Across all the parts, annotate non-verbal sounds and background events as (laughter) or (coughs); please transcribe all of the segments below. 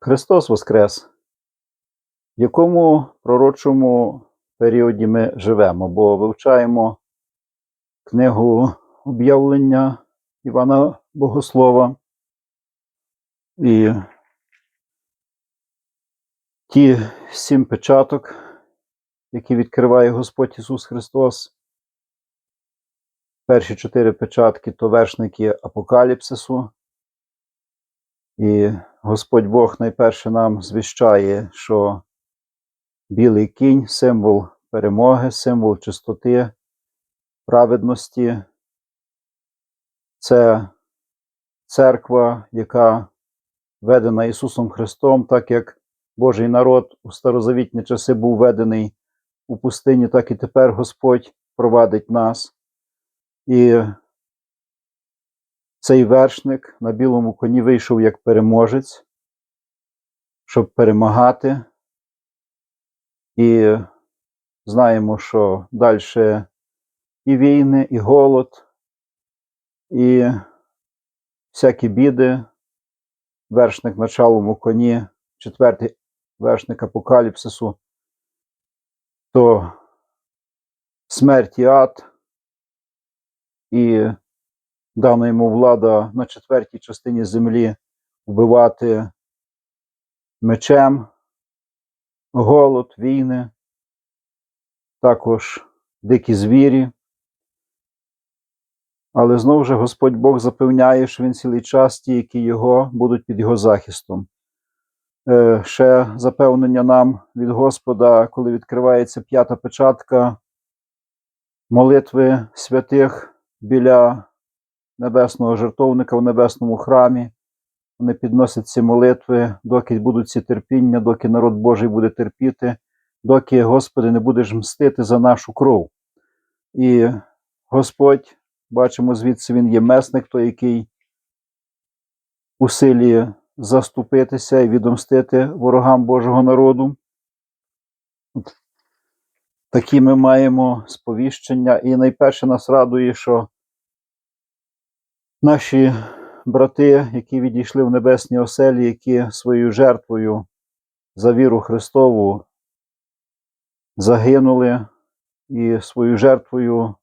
Христос Воскрес! В якому пророчому періоді ми живемо? Бо вивчаємо книгу об'явлення Івана Богослова і ті сім печаток, які відкриває Господь Ісус Христос. Перші чотири печатки то вершники Апокаліпсису. І Господь Бог найперше нам звіщає, що білий кінь символ перемоги, символ чистоти, праведності. Це церква, яка ведена Ісусом Христом, так як Божий народ у старозавітні часи був ведений у пустині, так і тепер Господь провадить нас. І цей вершник на білому коні вийшов як переможець, щоб перемагати. І знаємо, що далі і війни, і голод, і всякі біди. Вершник на чалому коні, четвертий вершник апокаліпсису, то смерть і ад, і дана йому влада на четвертій частині землі вбивати мечем, голод, війни, також дикі звірі. Але знову ж Господь Бог запевняє, що він цілий час ті, які його будуть під його захистом. Е, ще запевнення нам від Господа, коли відкривається п'ята печатка молитви святих біля небесного жертовника в небесному храмі. Вони підносять ці молитви, доки будуть ці терпіння, доки народ Божий буде терпіти, доки, Господи, не будеш мстити за нашу кров. І Господь, бачимо, звідси Він є месник, той, який усилює заступитися і відомстити ворогам Божого народу. Такі ми маємо сповіщення. І найперше нас радує, що наші брати, які відійшли в небесні оселі, які своєю жертвою за віру Христову загинули і своєю жертвою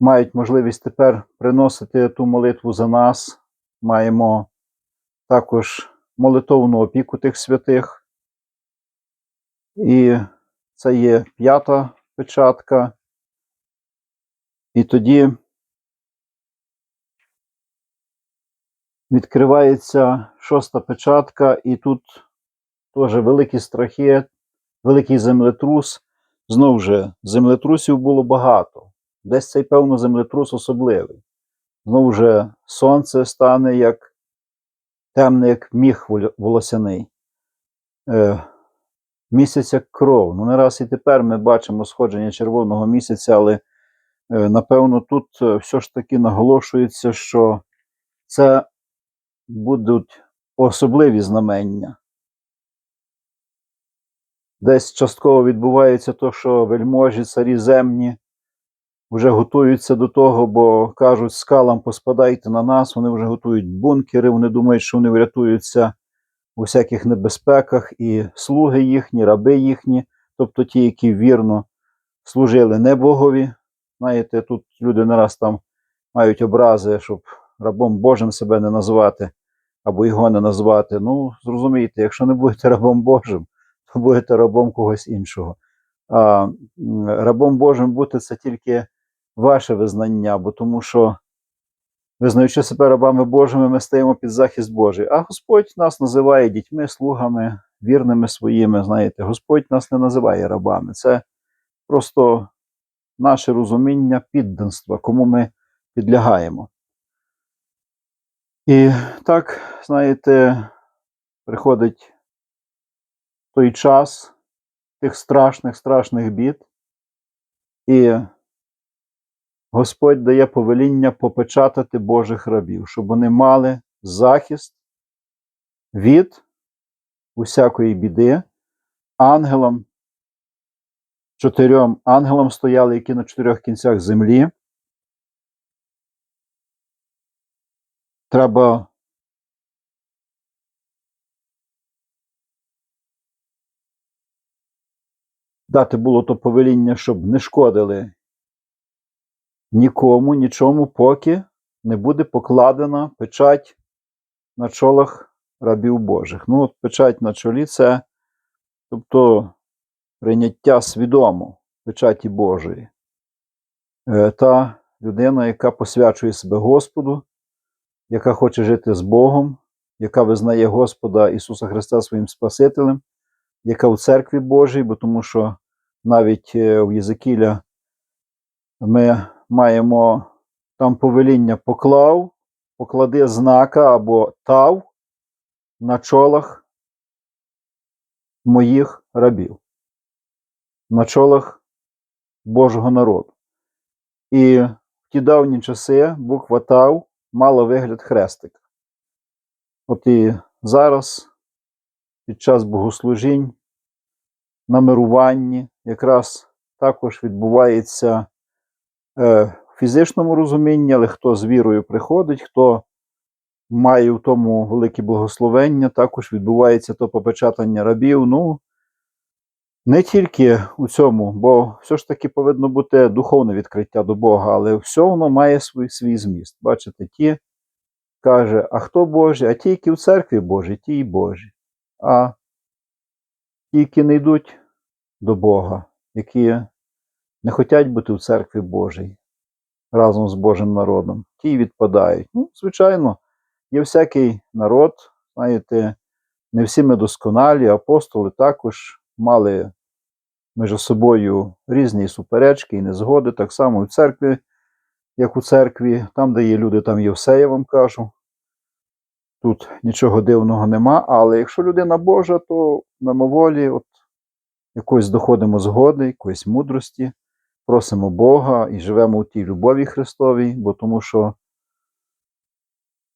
мають можливість тепер приносити ту молитву за нас. Маємо також молитовну опіку тих святих. І це є п'ята печатка. І тоді відкривається шоста печатка, і тут теж великі страхи, великий землетрус. Знову ж, землетрусів було багато. Десь цей, певно, землетрус особливий. Знову ж, сонце стане як темне, як міх волосяний. Е, місяць як кров. Ну, не раз і тепер ми бачимо сходження червоного місяця, але е, напевно тут е, все ж таки наголошується, що це будуть особливі знамення. Десь частково відбувається то, що вельможі, царі земні вже готуються до того, бо кажуть, скалам поспадайте на нас, вони вже готують бункери, вони думають, що вони врятуються у всяких небезпеках, і слуги їхні, раби їхні, тобто ті, які вірно служили не Богові. Знаєте, тут люди не раз там мають образи, щоб рабом Божим себе не назвати або його не назвати. Ну, зрозумійте, якщо не будете рабом Божим, то будете рабом когось іншого. А рабом Божим бути це тільки ваше визнання, бо тому що, визнаючи себе рабами Божими, ми стаємо під захист Божий. А Господь нас називає дітьми, слугами, вірними своїми. Знаєте, Господь нас не називає рабами. Це просто наше розуміння підданства, кому ми підлягаємо. І так, знаєте, приходить той час тих страшних, страшних бід, і Господь дає повеління попечатати Божих рабів, щоб вони мали захист від усякої біди, ангелам, чотирьом ангелам стояли, які на чотирьох кінцях землі. треба дати було то повеління, щоб не шкодили нікому, нічому, поки не буде покладена печать на чолах рабів Божих. Ну, от печать на чолі це, тобто, прийняття свідомо печаті Божої. Е, та людина, яка посвячує себе Господу яка хоче жити з Богом, яка визнає Господа Ісуса Христа своїм Спасителем, яка у церкві Божій, бо тому що навіть е, в Єзекіля ми маємо там повеління поклав, поклади знака або тав на чолах моїх рабів, на чолах Божого народу. І в ті давні часи буква Тав мала вигляд хрестика. От і зараз, під час богослужінь, на мируванні, якраз також відбувається е, в фізичному розумінні, але хто з вірою приходить, хто має в тому велике благословення, також відбувається то попечатання рабів. Ну, не тільки у цьому, бо все ж таки повинно бути духовне відкриття до Бога, але все воно має свій, свій зміст. Бачите, ті каже, а хто Божий? А ті, які в церкві Божі, ті і Божі. А ті, які не йдуть до Бога, які не хочуть бути в церкві Божій разом з Божим народом, ті й відпадають. Ну, звичайно, є всякий народ, знаєте, не всі ми досконалі, апостоли також мали між собою різні суперечки і незгоди, так само і в церкві, як у церкві, там, де є люди, там є все, я вам кажу. Тут нічого дивного нема, але якщо людина Божа, то мимоволі от якось доходимо згоди, якоїсь мудрості, просимо Бога і живемо у тій любові Христовій, бо тому що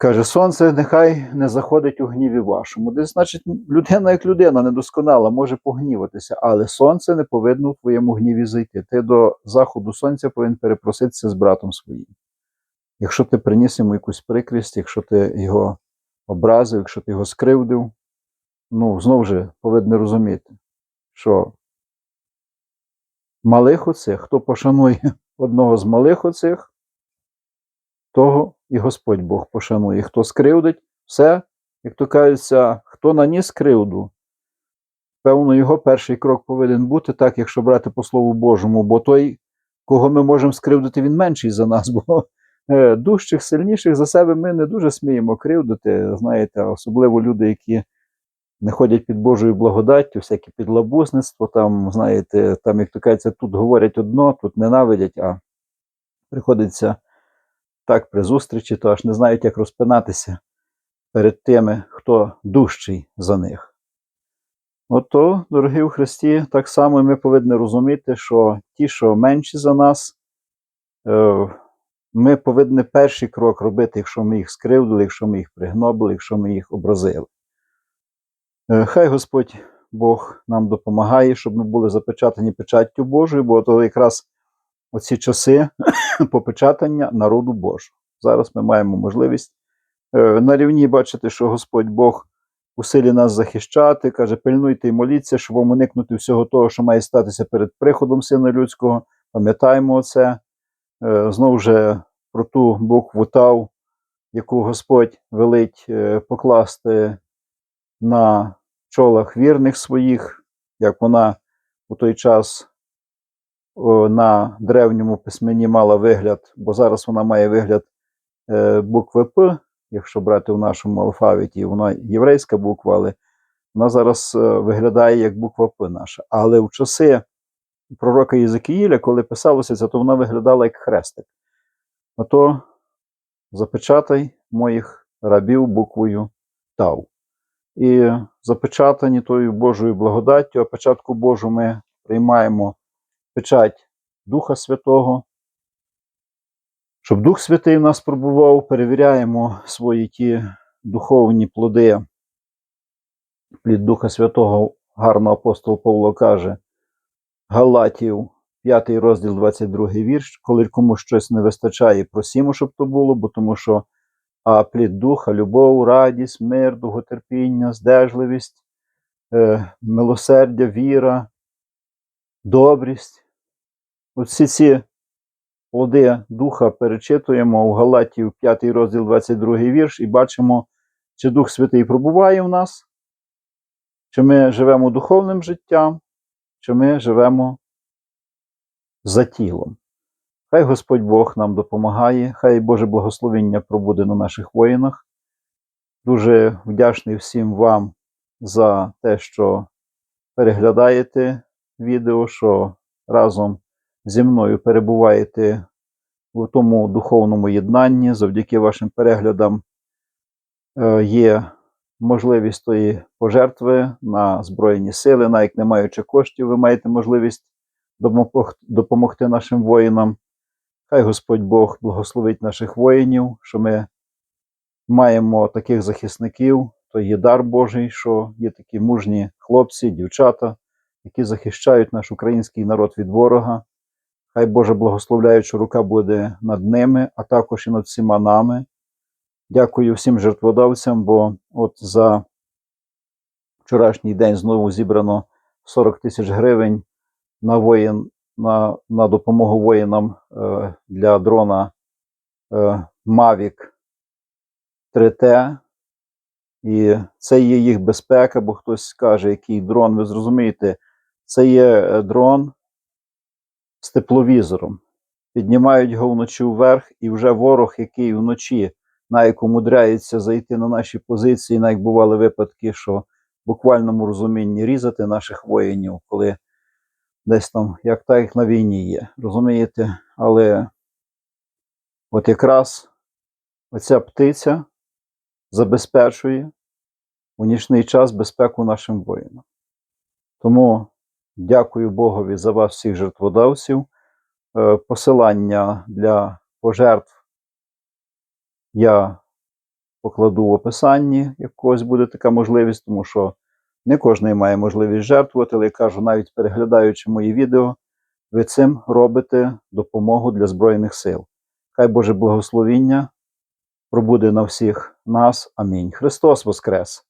Каже, сонце нехай не заходить у гніві вашому. Десь, значить, людина як людина недосконала, може погніватися, але сонце не повинно в твоєму гніві зайти. Ти до заходу сонця повинен перепроситися з братом своїм. Якщо ти приніс йому якусь прикрість, якщо ти його образив, якщо ти його скривдив, ну, знову ж повинен розуміти, що малих оцих, хто пошанує (laughs) одного з малих оцих, того і Господь Бог пошанує. Хто скривдить, все, як то кажеться, хто наніс кривду, певно, його перший крок повинен бути так, якщо брати по Слову Божому, бо той, кого ми можемо скривдити, він менший за нас, (laughs) бо е, дужчих, сильніших за себе ми не дуже сміємо кривдити. Знаєте, особливо люди, які не ходять під Божою благодаттю, всяке підлабусництво, там, знаєте, там, як то кажеться, тут говорять одно, тут ненавидять, а приходиться так при зустрічі, то аж не знають, як розпинатися перед тими, хто дужчий за них. Ото, дорогі у Христі, так само ми повинні розуміти, що ті, що менші за нас, е, ми повинні перший крок робити, якщо ми їх скривдили, якщо ми їх пригнобили, якщо ми їх образили. Е, Хай Господь Бог нам допомагає, щоб ми були запечатані печаттю Божою, бо то якраз оці часи (coughs) попечатання народу Божого. Зараз ми маємо можливість е, на рівні бачити, що Господь Бог у силі нас захищати, каже, пильнуйте і моліться, щоб вам уникнути всього того, що має статися перед приходом Сина Людського. Пам'ятаємо це. Е, Знову ж про ту букву Тав, яку Господь велить е, покласти на чолах вірних своїх, як вона у той час на древньому письмені мала вигляд, бо зараз вона має вигляд е, букви П, якщо брати в нашому алфавіті, вона єврейська буква, але вона зараз е, виглядає як буква П наша. Але в часи пророка Єзекіїля, коли писалося це, то вона виглядала як хрестик. Ото запечатай моїх рабів буквою Тав. І запечатані тою Божою благодаттю, а печатку Божу ми приймаємо печать Духа Святого. Щоб Дух Святий в нас пробував, перевіряємо свої ті духовні плоди. Плід Духа Святого, гарно апостол Павло каже, Галатів, 5 розділ, 22 вірш, коли комусь щось не вистачає, просімо, щоб то було, бо тому що а плід духа, любов, радість, мир, довготерпіння, здержливість, е, милосердя, віра, добрість. Всі ці плоди духа перечитуємо у Галатів 5 розділ 22 вірш і бачимо, чи Дух Святий пробуває в нас, чи ми живемо духовним життям, чи ми живемо за тілом. Хай Господь Бог нам допомагає, хай Боже благословення пробуде на наших воїнах. Дуже вдячний всім вам за те, що переглядаєте відео, що разом зі мною перебуваєте у тому духовному єднанні. Завдяки вашим переглядам е, є можливість тої пожертви на Збройні сили. Навіть не маючи коштів, ви маєте можливість допомогти нашим воїнам. Хай Господь Бог благословить наших воїнів, що ми маємо таких захисників, то є дар Божий, що є такі мужні хлопці, дівчата, які захищають наш український народ від ворога. Хай Боже благословляюча рука буде над ними, а також і над всіма нами. Дякую всім жертводавцям, бо от за вчорашній день знову зібрано 40 тисяч гривень на воїн, на, на допомогу воїнам е, для дрона е, Mavic 3T. І це є їх безпека, бо хтось скаже, який дрон, ви зрозумієте, це є е, дрон з тепловізором. Піднімають його вночі вверх, і вже ворог, який вночі навіть умудряється зайти на наші позиції, навіть бували випадки, що в буквальному розумінні різати наших воїнів, коли десь там, як так, як на війні є. Розумієте? Але от якраз оця птиця забезпечує у нічний час безпеку нашим воїнам. Тому дякую Богові за вас, всіх жертводавців. Е, Посилання для пожертв я покладу в описанні, як буде така можливість, тому що не кожен має можливість жертвувати, але я кажу, навіть переглядаючи мої відео, ви цим робите допомогу для Збройних сил. Хай Боже благословіння пробуде на всіх нас. Амінь. Христос Воскрес!